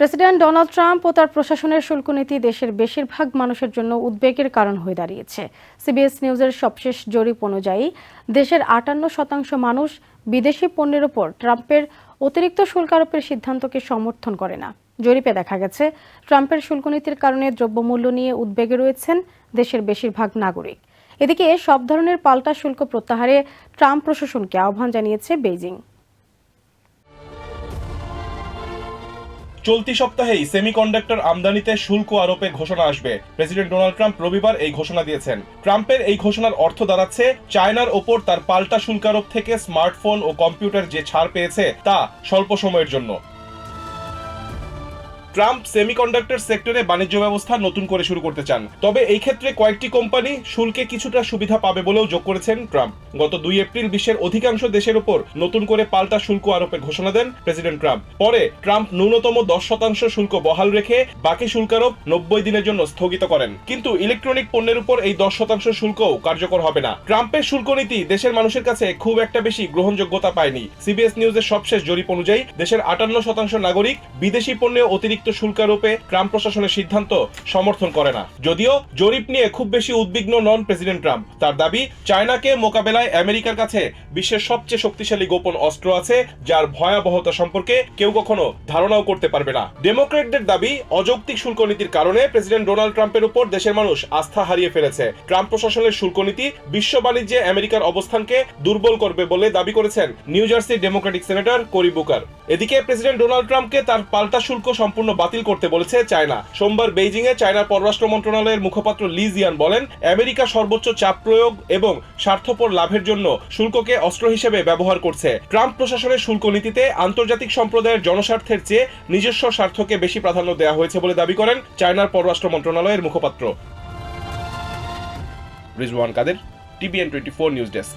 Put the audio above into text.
President Donald Trump ও তার প্রশাসনের শুল্ক নীতি দেশের বেশিরভাগ মানুষের জন্য উদ্বেগের কারণ হয়ে দাঁড়িয়েছে। সিবিএস নিউজের সবশেষ জরিপ অনুযায়ী, দেশের আটান্ন শতাংশ মানুষ বিদেশি পণ্যের ওপর ট্রাম্পের অতিরিক্ত শুল্ক আরোপের সিদ্ধান্তকে সমর্থন করে না। জরিপে দেখা গেছে, ট্রাম্পের শুল্ক নীতির কারণে দ্রব্যমূল্য নিয়ে উদ্বেগে রয়েছেন দেশের বেশিরভাগ নাগরিক। এদিকে সব ধরনের পাল্টা শুল্ক প্রত্যাহারে ট্রাম্প প্রশাসনকে আহ্বান জানিয়েছে বেইজিং। চলতি সপ্তাহেই সেমিকন্ডাক্টর আমদানিতে শুল্ক আরোপে ঘোষণা আসবে। প্রেসিডেন্ট ডোনাল্ড ট্রাম্প রবিবার এই ঘোষণা দিয়েছেন। ট্রাম্পের এই ঘোষণার অর্থ দাঁড়াচ্ছে, চায়নার ওপর তার পাল্টা শুল্ক আরোপ থেকে স্মার্টফোন ও কম্পিউটার যে ছাড় পেয়েছে তা স্বল্প সময়ের জন্য। ট্রাম্প সেমিকন্ডাক্টর সেক্টরে বাণিজ্য ব্যবস্থা নতুন করে শুরু করতে চান। তবে এই ক্ষেত্রে কয়েকটি কোম্পানি শুল্কে কিছুটা সুবিধা পাবে বলেও যোগ করেছেন ট্রাম্প। গত দুই এপ্রিল বিশ্বের অধিকাংশ দেশের উপর নতুন করে পাল্টা শুল্ক আরোপের ঘোষণা দেন প্রেসিডেন্ট ট্রাম্প। পরে ট্রাম্প ন্যূনতম দশ শতাংশ শুল্ক বহাল রেখে বাকি শুল্ক আরোপ নব্বই দিনের জন্য স্থগিত করেন। কিন্তু ইলেকট্রনিক পণ্যের উপর এই দশ শতাংশ শুল্কও কার্যকর হবে না। ট্রাম্পের শুল্ক নীতি দেশের মানুষের কাছে খুব একটা বেশি গ্রহণযোগ্যতা পায়নি। সিবিএস নিউজের সবশেষ জরিপ অনুযায়ী দেশের আটান্ন শতাংশ নাগরিক বিদেশি পণ্যে অতিরিক্ত শুল্ক আরোপে ট্রাম্প প্রশাসনের সিদ্ধান্ত সমর্থন করে না। যদিও জরিপ নিয়ে খুব বেশি উদ্বিগ্ন নন প্রেসিডেন্ট ট্রাম্প। তার দাবি, চায়নাকে মোকাবেলায় আমেরিকার কাছে বিশ্বের সবচেয়ে শক্তিশালী গোপন অস্ত্র আছে, যার ভয়াবহতা সম্পর্কে কেউ কখনো ধারণাও করতে পারবে না। ডেমোক্রেটদের দাবি, অযৌক্তিক শুল্ক নীতির কারণে প্রেসিডেন্ট ডোনাল্ড ট্রাম্পের উপর দেশের মানুষ আস্থা হারিয়ে ফেলেছে। ট্রাম্প প্রশাসনের শুল্ক নীতি বিশ্ব বাণিজ্যে আমেরিকার অবস্থানকে দুর্বল করবে বলে দাবি করেছেন New Jersey Democratic senator Cory Booker. এদিকে প্রেসিডেন্ট ডোনাল্ড ট্রাম্পকে তার পাল্টা শুল্ক সম্পূর্ণ বাতিল করতে বলেছে চায়না। সোমবার বেইজিং এ চায়নার পররাষ্ট্র মন্ত্রণালয়ের মুখপাত্র লি জিয়ান বলেন, আমেরিকা সর্বোচ্চ চাপ প্রয়োগ এবং স্বার্থপর লাভের জন্য শুল্ককে অস্ত্র হিসেবে ব্যবহার করছে। ট্রাম্প প্রশাসনের শুল্ক নীতিতে আন্তর্জাতিক সম্প্রদায়ের জনস্বার্থের চেয়ে নিজস্ব স্বার্থকে বেশি প্রাধান্য দেওয়া হয়েছে বলে দাবি করেন চায়নার পররাষ্ট্র মন্ত্রণালয়ের মুখপাত্র। Rizwan Kader TBN twenty four news desk.